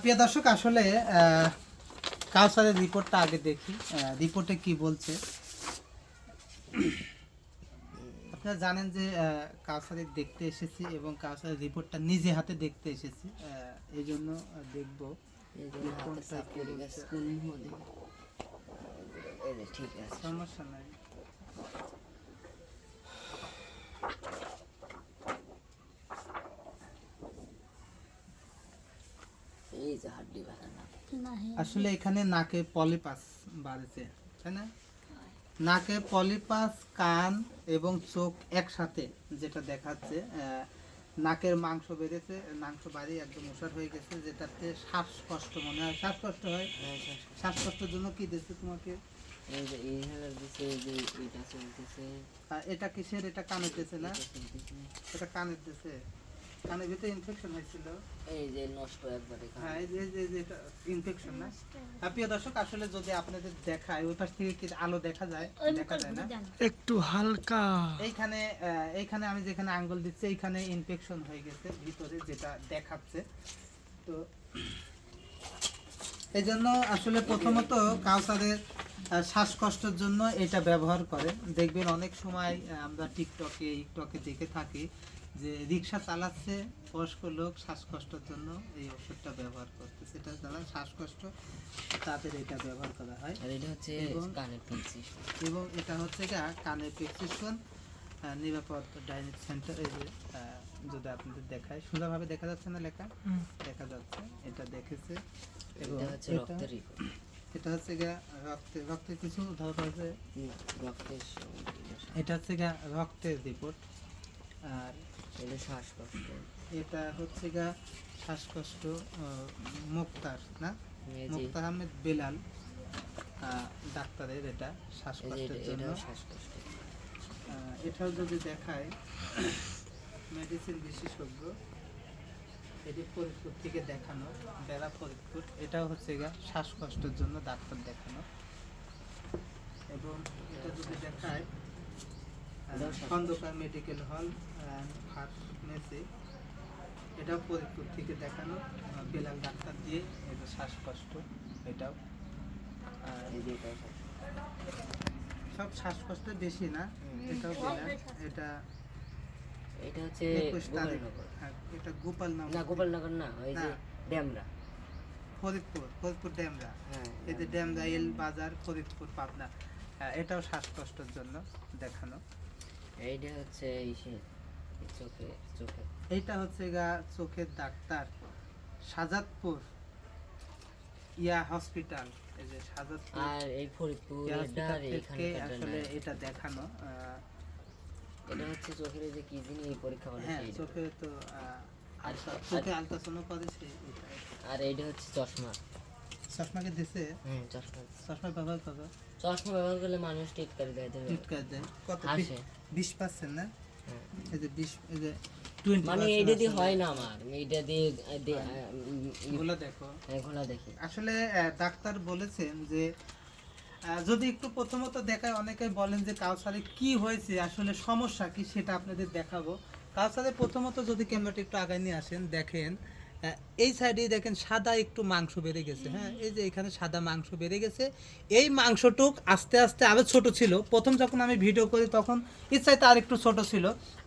প্রিয় দর্শক আসলে কাউসারের রিপোর্টটা আগে দেখি। রিপোর্টে কি বলছে? আপনারা জানেন যে কাউসারের দেখতে এসেছি এবং কাউসারের রিপোর্টটা নিজে হাতে দেখতে এসেছি। এই জন্য দেখব ঠিক আছে। সমস্যা নাই এই যে হাড্ডি ব্যথা না আসলে এখানে নাকে পলিপাস বাড়েছে তাই না? নাকে পলিপাস কান এবং চোখ একসাথে যেটা দেখাচ্ছে নাকের মাংস বেড়েছে মাংস বাড়ি একদম ওষার হয়ে গেছে যেটাতে শ্বাসকষ্ট মনে হয়। শ্বাসকষ্ট হয়? হ্যাঁ, শ্বাসকষ্টের জন্য কি দিচ্ছে তোমাকে? এই যে এই যে এটা কিসের? এটা কানের দিচ্ছে না? এটা এটা কানের দিচ্ছে কানের ভিতরে ইনফেকশন হয়েছিল। এই যে নষ্ট একবারে হ্যাঁ এই যে- যে- এটা ইনফেকশন না। প্রিয় দর্শক আসলে যদি আপনাদের দেখায় ওই পাশ থেকে কি আলো দেখা যায়? দেখা যায় না? একটু হালকা। এইখানে এইখানে আমি যেখানে আঙ্গুল দিচ্ছি এইখানে ইনফেকশন হয়ে গেছে ভিতরে যেটা দেখাচ্ছে। তো এই জন্য আসলে প্রথমত কাউসারের শ্বাসকষ্টের জন্য এটা ব্যবহার করে দেখবেন অনেক সময় আমরা টিকটকে ইকটকে দেখে থাকি। যে রিক্সা চালাচ্ছে বয়স্ক লোক শ্বাসকষ্টের জন্য এই ওষুধটা ব্যবহার করতে সেটা যারা শ্বাসকষ্ট তাদের এটা ব্যবহার করা হয়। আর এটা হচ্ছে কানের পিনসি এবং এটা হচ্ছে গা কানের প্রেসক্রিপশন নিরাপদ ডাইনিক সেন্টার এই যে যদি আপনাদের দেখায়। সুন্দরভাবে দেখা যাচ্ছে না লেখা? দেখা যাচ্ছে এটা দেখেছে। এবং এটা হচ্ছে এটা- রক্তের রিপোর্ট এটা হচ্ছে গা রক্তে রক্তের কিছু ধরো আছে রক্তের এটা হচ্ছে গা রক্তের রিপোর্ট। আর এটা শ্বাসকষ্ট। এটা হচ্ছে গা শ্বাসকষ্ট মুক্তার না? মুক্তার আহমেদ বেলাল ডাক্তারের এটা শ্বাসকষ্টের জন্য। শ্বাসকষ্ট। এটাও যদি দেখায় মেডিসিন বিশেষজ্ঞ এটি ফরিদপুর থেকে দেখানো বেড়া ফরিদপুর এটাও হচ্ছে গা শ্বাসকষ্টের জন্য ডাক্তার দেখানো। এবং এটা যদি দেখায়। খন্দকার মেডিকেল হল ফার্মেসি এটাও ফরিদপুর থেকে দেখানো। বেলাল ডাক্তার দিয়ে এটা শ্বাসকষ্ট এটাও। সব। শ্বাসকষ্ট বেশি না এটাও বেলাল এটা এটা হচ্ছে গোপালনগর। হ্যাঁ, এটা গোপাল নাম না গোপালনগর না ওই যে ড্যামরা। ফরিদপুর ফরিদপুর ড্যামরা। হ্যাঁ এই যে ড্যামরা। এল বাজার ফরিদপুর পাবনা। এটাও শ্বাসকষ্টের জন্য দেখানো। এইটা হচ্ছে চোখে চোখে। এইটা হচ্ছে গা চোখের ডাক্তার সাজাদপুর ইয়া হসপিটাল। এই যে সাজাদপুর আর এই ফরিদপুর এখানে আসলে এটা দেখানো এটা হচ্ছে চোখের যে কি জিনিস এই পরীক্ষা হ্যাঁ চোখে তো চোখে আলট্রাসাউন্ড করেছে এটা আর এইটা হচ্ছে চশমা। চশমাকে দিছে? হ্যাঁ চশমা চশমা ব্যবহার করো। চশমা ব্যবহার করলে মানুষ টিটকারি দেয় টিটকার দেয়। কত হাসে বিশ পার্সেন্ট না। এই যে বিশ এই যে মানে এইটা দিয়ে হয় না আমার এইটা দিয়ে দিয়ে, আহ, উম, উম, গুলো দেখো। এগুলা দেখি। আসলে ডাক্তার বলেছেন যে আহ, যদি একটু প্রথমত দেখায় অনেকে বলেন যে কাউসারে কি হয়েছে আসলে সমস্যা কি সেটা আপনাদের দেখাবো। কাউসারে প্রথমত যদি ক্যামেরাটা একটু আগায় নিয়ে আসেন দেখেন এই সাইডে দেখেন সাদা একটু মাংস বেড়ে গেছে হ্যাঁ? এই যে এখানে সাদা মাংস বেড়ে গেছে। এই মাংসটুক আস্তে আস্তে আরও ছোট ছিল। প্রথম যখন আমি ভিডিও করি তখন ইচ্ছাইতে আর একটু ছোট ছিল।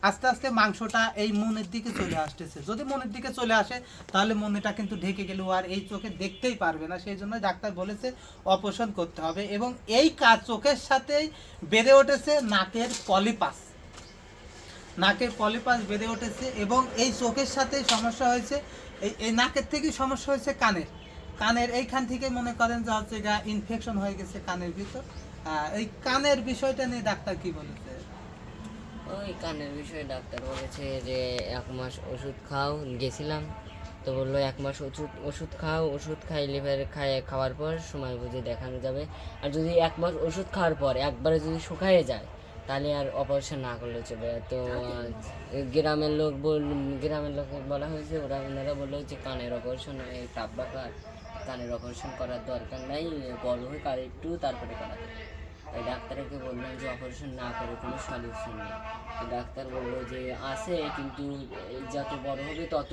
আস্তে আস্তে মাংসটা এই মনের দিকে চলে আসতেছে। যদি মনের দিকে চলে আসে, তাহলে মনেটা কিন্তু ঢেকে গেল আর এই চোখে দেখতেই পারবে না। সেই জন্য ডাক্তার বলেছে অপারেশন করতে হবে এবং এই কাজ চোখের সাথেই বেড়ে উঠেছে নাকের পলিপাস। নাকের পলিপাস বেড়ে উঠেছে এবং এই চোখের সাথে সমস্যা হয়েছে এই এই নাকের থেকেই সমস্যা হয়েছে কানের। কানের এইখান থেকে মনে করেন যে হচ্ছে গা ইনফেকশন হয়ে গেছে কানের ভিতর। এই কানের বিষয়টা নিয়ে ডাক্তার কি বলেছে? ওই কানের বিষয়ে ডাক্তার বলেছে যে এক মাস ওষুধ খাও, গেছিলাম। তো বলল, এক মাস ওষুধ ওষুধ খাও, ওষুধ খাই লিভার খাই, খাওয়ার পর সময় বুঝে দেখানো যাবে। আর যদি এক মাস ওষুধ খাওয়ার পর একবারে যদি শুকায়ে যায় তাহলে আর অপারেশন না করলে চলে তো গ্রামের লোক বল গ্রামের লোক বলা হয়েছে ওরা ওনারা বলল যে কানের অপারেশন এই টাপ ব্যাপার কানের অপারেশন করার দরকার নাই বড় হয়ে কার একটু তারপরে করা তাই ডাক্তারকে বললাম যে অপারেশন না করে কোনো সলিউশন নেই। ডাক্তার বলল যে আছে কিন্তু এই যত বড় হবে তত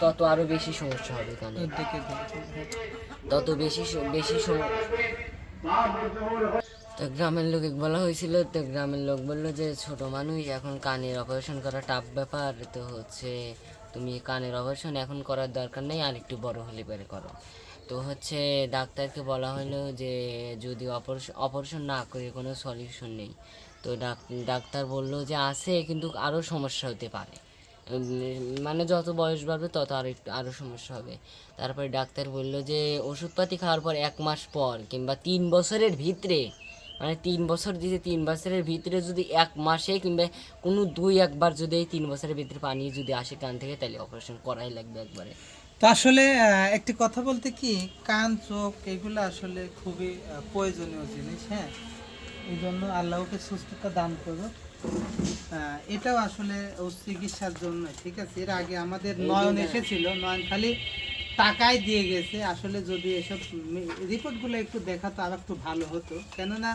তত আরও বেশি সমস্যা হবে কানে। তত বেশি বেশি সময় তো গ্রামের লোকে বলা হয়েছিল, তো গ্রামের লোক বলল যে, ছোট মানুষ, এখন কানের অপারেশন করা টাফ ব্যাপার। তো হচ্ছে, তুমি কানের অপারেশন এখন করার দরকার নেই, আর একটু বড় হলে পরে করো। তো হচ্ছে, ডাক্তারকে বলা হলো যে, যদি অপারেশন অপারেশন না করে কোনো সলিউশন নেই। তো ডাক- ডাক্তার বলল যে, আছে, কিন্তু আরও সমস্যা হতে পারে। মানে যত বয়স বাড়বে, তত আরও একটু আরও সমস্যা হবে। তারপরে ডাক্তার বলল যে, ওষুধপাতি খাওয়ার পর এক মাস পর, কিংবা তিন বছরের ভিতরে মানে তিন বছর দিতে তিন বছরের ভিতরে যদি এক মাসে কিংবা কোনো দুই একবার যদি এই তিন বছরের ভিতরে পানি যদি আসে কান থেকে তাহলে অপারেশন করাই লাগবে একবারে। তো আসলে একটি কথা বলতে কি কান চোখ এগুলো আসলে খুবই প্রয়োজনীয় জিনিস হ্যাঁ? এই জন্য আল্লাহকে সুস্থতা দান করো আহ, এটাও আসলে ও চিকিৎসার জন্য ঠিক আছে? এর আগে আমাদের নয়ন এসেছিল নয়ন খালি টাকাই দিয়ে গেছে। আসলে যদি এসব রিপোর্টগুলো একটু দেখাতো আর একটু ভালো হতো। কেননা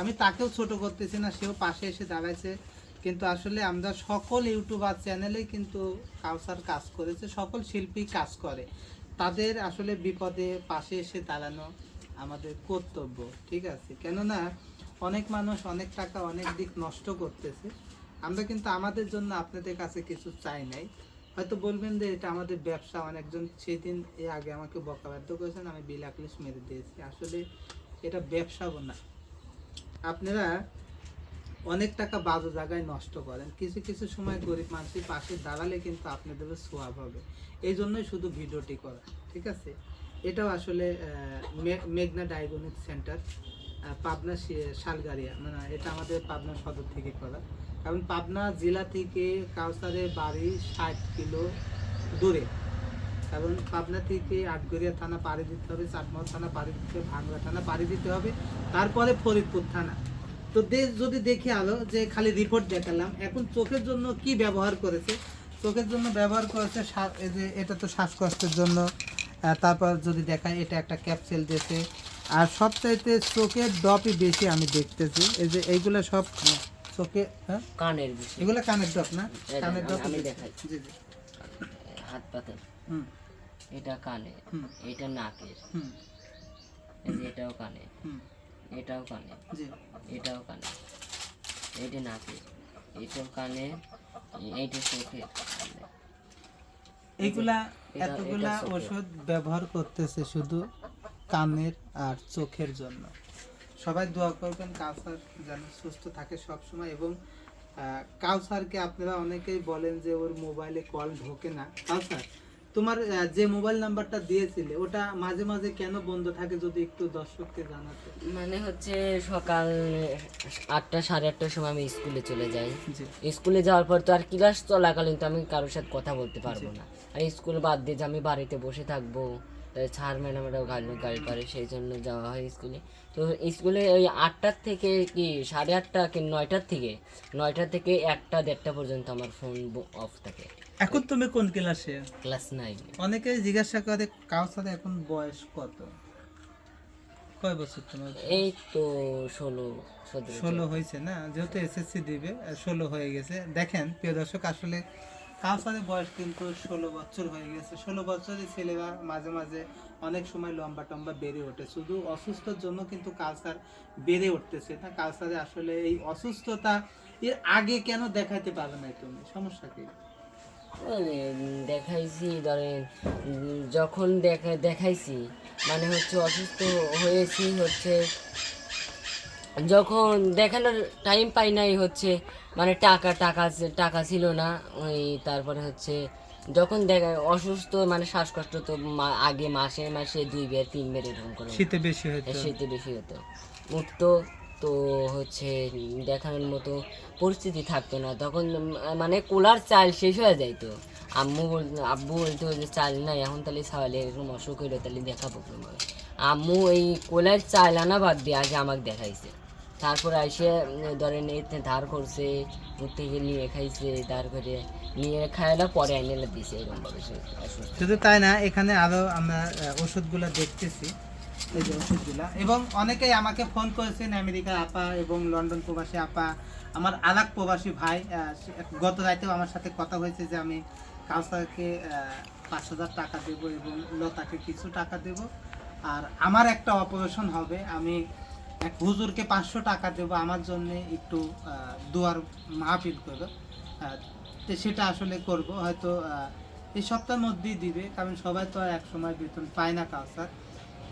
আমি তাকেও ছোট করতেছি না, সেও পাশে এসে দাঁড়াইছে। কিন্তু আসলে আমরা সকল ইউটিউবার চ্যানেলে কিন্তু কাউসার কাজ করেছে, সকল শিল্পী কাজ করে। তাদের আসলে বিপদে পাশে এসে দাঁড়ানো আমাদের কর্তব্য, ঠিক আছে? কেননা অনেক মানুষ অনেক টাকা, অনেক দিক নষ্ট করতেছে। আমরা কিন্তু আমাদের জন্য আপনাদের কাছে কিছু চাই নাই। হয়তো বলবেন যে এটা আমাদের ব্যবসা, অনেকজন সেদিন এর আগে আমাকে বকাবাধ্য করেছেন, আমি বিল বিলাকলিশ মেরে দিয়েছি। আসলে এটা ব্যবসা না আপনারা অনেক টাকা বাজে জায়গায় নষ্ট করেন। কিছু কিছু সময় গরিব মানুষের পাশে দাঁড়ালে কিন্তু আপনাদের সোয়াব হবে। এই জন্যই শুধু ভিডিওটি করা, ঠিক আছে? এটাও আসলে মেঘনা ডায়াগনিক সেন্টার পাবনা শালগাড়িয়া মানে এটা আমাদের পাবনা সদর থেকে করা। কারণ পাবনা জেলা থেকে কাউসারের বাড়ি ষাট কিলো দূরে। কারণ পাবনা থেকে আটগড়িয়া থানা পাড়ি দিতে হবে চাটমাল থানা পাড়ি দিতে হবে, ভাঙ্গা থানা পাড়ি দিতে হবে, তারপরে ফরিদপুর থানা। তো দেশ যদি দেখি আলো যে খালি রিপোর্ট দেখালাম, এখন চোখের জন্য কি ব্যবহার করেছে? চোখের জন্য ব্যবহার করেছে যে এটা তো শ্বাসকষ্টের জন্য তারপর যদি দেখায় এটা একটা ক্যাপসুল দিয়েছে। আর সবচাইতে চোখের ডপই বেশি আমি দেখতেছি। এই যে এইগুলো সব চোখে হ্যাঁ? কানের বিষয়। এগুলো কানের ডপ না? কানের ডপ আমি দেখাই। জি জি। হাত পাতের। হুম। এটা কানে। এটা নাকের। হুম। এটাও কানে। হুম। এটাও কানে। জি। এটাও কানে। এইটা নাকের। এটাও কানে। এইটা চোখে এইগুলা এতগুলা ওষুধ ব্যবহার করতেছে শুধু কানের আর চোখের জন্য। সবাই দোয়া করবেন কাউসার যেন সুস্থ থাকে সব সময় এবং কাউসারকে আপনারা অনেকেই বলেন যে ওর মোবাইলে কল ঢোকে না। কাউসার তোমার যে মোবাইল নাম্বারটা দিয়েছিলে ওটা মাঝে মাঝে কেন বন্ধ থাকে যদি একটু দর্শককে জানাতে? মানে হচ্ছে সকাল আটটা সাড়ে আটটার সময় আমি স্কুলে চলে যাই। স্কুলে যাওয়ার পর তো আর ক্লাস চলাকালীন তো আমি কারোর সাথে কথা বলতে পারব না। আর স্কুল বাদ দিয়ে যে আমি বাড়িতে বসে থাকব ছাড় ম্যাডামরাও গাড়ি গাড়ি করে সেই জন্য যাওয়া হয় স্কুলে। তো স্কুলে ওই আটটার থেকে কি সাড়ে আটটা কি নয়টার থেকে? নয়টা থেকে একটা দেড়টা পর্যন্ত আমার ফোন অফ থাকে। এখন তুমি কোন ক্লাসে ক্লাস নাইন অনেকে জিজ্ঞাসা করে কাউসার এখন বয়স কত? কয় বছর তোমার এই তো ষোলো ষোলো হয়েছে না? যেহেতু এসএসসি দিবে ষোলো হয়ে গেছে। দেখেন প্রিয় দর্শক আসলে কাউসারের বয়স কিন্তু ষোলো বছর হয়ে গেছে। ষোলো বছরের ছেলেরা মাঝে মাঝে অনেক সময় লম্বা টম্বা বেড়ে ওঠে। শুধু অসুস্থর জন্য কিন্তু কালসার বেড়ে উঠতেছে না। কালসারে আসলে এই অসুস্থতা এর আগে কেন দেখাইতে পারবে না তুমি? সমস্যা কি? দেখাইছি, ধরেন যখন দেখা, দেখাইছি মানে হচ্ছে অসুস্থ হয়েছি হচ্ছে যখন দেখানোর টাইম পাই নাই হচ্ছে মানে টাকা টাকা টাকা ছিল না ওই তারপরে হচ্ছে যখন দেখা অসুস্থ মানে শ্বাসকষ্ট তো আগে মাসে মাসে দুই বের তিন বের এরকম করে শীতে বেশি হতো। শীতে বেশি হতো। উঠতো তো হচ্ছে দেখানোর মতো পরিস্থিতি থাকতো না। তখন মানে কোলার চাল শেষ হয়ে যাইতো। আম্মু বল আব্বু বলতো যে চাল নাই এখন তাহলে ছাওয়ালে এরকম অসুখ হইল তাহলে দেখাবো আম্মু এই কোলার চাল আনা বাদ দিয়ে আগে আমাকে দেখাইছে। তারপর উম, ধরেন এতে ধার করছে দূর থেকে নিয়ে খাইছে ধার করে নিয়ে খাইলা পরে এনে দিছে এরকম ভাবে শুধু তাই না এখানে আরও আমরা ওষুধগুলো দেখতেছি এই যে ওষুধগুলা। এবং অনেকেই আমাকে ফোন করেছেন আমেরিকা আপা এবং লন্ডন প্রবাসী আপা আমার আলাক প্রবাসী ভাই গত রাতেও আমার সাথে কথা হয়েছে যে আমি কাউসারকে পাঁচ হাজার টাকা দেবো এবং লতাকে কিছু টাকা দেব। আর আমার একটা অপারেশন হবে আমি এক হুজুরকে পাঁচশো টাকা দেব আমার জন্য একটু দোয়ার মাহফিল করব। তো সেটা আসলে করব হয়তো এই সপ্তাহের মধ্যেই দিবে কারণ সবাই তো আর এক সময় বেতন পায় না কাউসার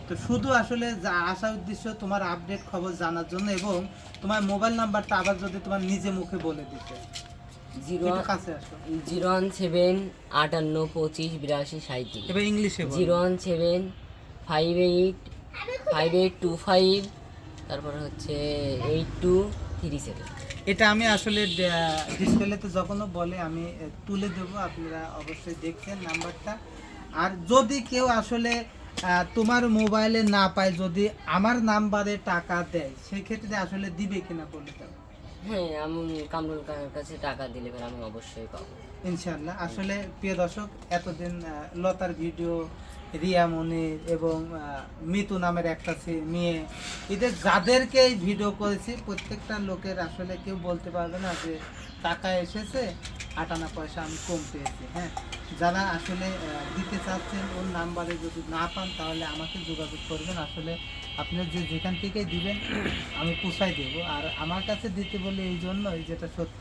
তো শুধু আসলে যা আসার উদ্দেশ্য তোমার আপডেট খবর জানার জন্য এবং তোমার মোবাইল নাম্বারটা আবার যদি তোমার নিজে মুখে বলে দিতে। জিরো জিরো ওয়ান সেভেন আটান্ন পঁচিশ বিরাশি সাঁত্রিশ এবার ইংলিশে zero one seven five eight five eight two five তারপর হচ্ছে এইট টু থ্রি সেভেন এটা আমি আসলে ডিসপ্লেতে যখনও বলে আমি তুলে দেবো আপনারা অবশ্যই দেখছেন নাম্বারটা। আর যদি কেউ আসলে তোমার মোবাইলে না পায় যদি আমার নাম্বারে টাকা দেয় সেক্ষেত্রে আসলে দিবে কিনা বলে দাও। হ্যাঁ আমি কামরুল কাকার কাছে টাকা দিলে আমি অবশ্যই পাবো। ইনশাল্লাহ আসলে প্রিয় দর্শক এতদিন লতার ভিডিও রিয়া মনির এবং মিতু নামের একটা মেয়ে। এদের যাদেরকে এই ভিডিও করেছি, প্রত্যেকটা লোকের আসলে কেউ বলতে পারবে না যে টাকা এসেছে, আটানা পয়সা আমি কম পেয়েছি হ্যাঁ। যারা আসলে দিতে চাচ্ছেন, ওর নাম্বারে যদি না পান, তাহলে আমাকে যোগাযোগ করবেন। আসলে আপনি যে যেখান থেকে দিবেন, আমি পুষাই দেবো। আর আমার কাছে দিতে বলে এই জন্যই যেটা সত্য,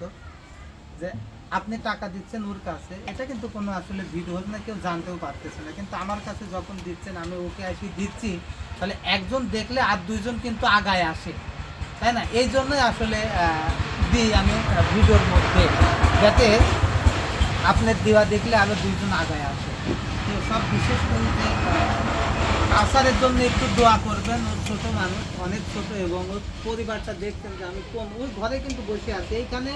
যে আপনি টাকা দিচ্ছেন ওর কাছে, এটা কিন্তু কোনো আসলে ভিডিও না, কেউ জানতেও পারতেছে না। কিন্তু আমার কাছে যখন দিচ্ছেন, আমি ওকে আসি দিচ্ছি, তাহলে একজন দেখলে আর দুইজন কিন্তু আগায় আসে। তাই না? এই জন্যই আসলে দিই আমি ভিডিওর মধ্যে, যাতে আপনার দেওয়া দেখলে আরও দুইজন আগায় আসে। তো সব বিশেষ করে আসারের জন্য একটু দোয়া করবেন। ওর ছোট মানুষ, অনেক ছোট এবং ওর পরিবারটা দেখছেন যে আমি কম। ওর ঘরে কিন্তু বসে আছে। এইখানে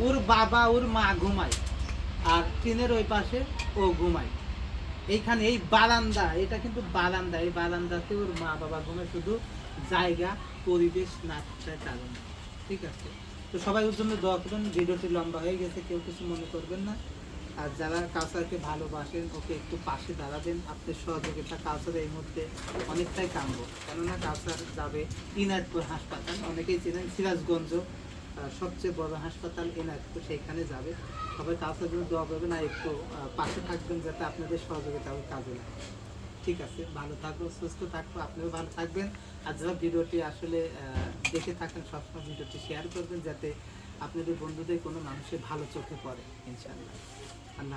ওর বাবা, ওর মা ঘুমায় আর টিনের ওই পাশে ও ঘুমায়। এইখানে এই বারান্দা, এটা কিন্তু বারান্দা। এই বারান্দাতে ওর মা বাবা ঘুমায়, শুধু জায়গা, পরিবেশ না থাকার কারণে। ঠিক আছে? তো সবাই ওর জন্য দোয়া করবেন। ভিডিওটি লম্বা হয়ে গেছে, কেউ কিছু মনে করবেন না। আর যারা কালচারকে ভালোবাসেন, ওকে একটু পাশে দাঁড়াবেন। আপনার সহযোগিতা কাউসার এই মুহূর্তে অনেকটাই কামবো কেননা কালচার যাবে ইনায়তপুর হাসপাতাল। অনেকেই চেনেন সিরাজগঞ্জ সবচেয়ে বড় হাসপাতাল ইনায়তপুর সেইখানে যাবে। সবাই কাউসার জন্য দোয়া করবেন আর একটু পাশে থাকবেন যাতে আপনাদের সহযোগিতা কাজে লাগে। ঠিক আছে, ভালো থাকব সুস্থ থাকব আপনিও ভালো থাকবেন। আর যারা ভিডিওটি আসলে দেখে থাকেন, সবসময় ভিডিওটি শেয়ার করবেন, যাতে আপনাদের বন্ধুদের কোনো মানুষের ভালো চোখে পড়ে, ইনশাআল্লাহ।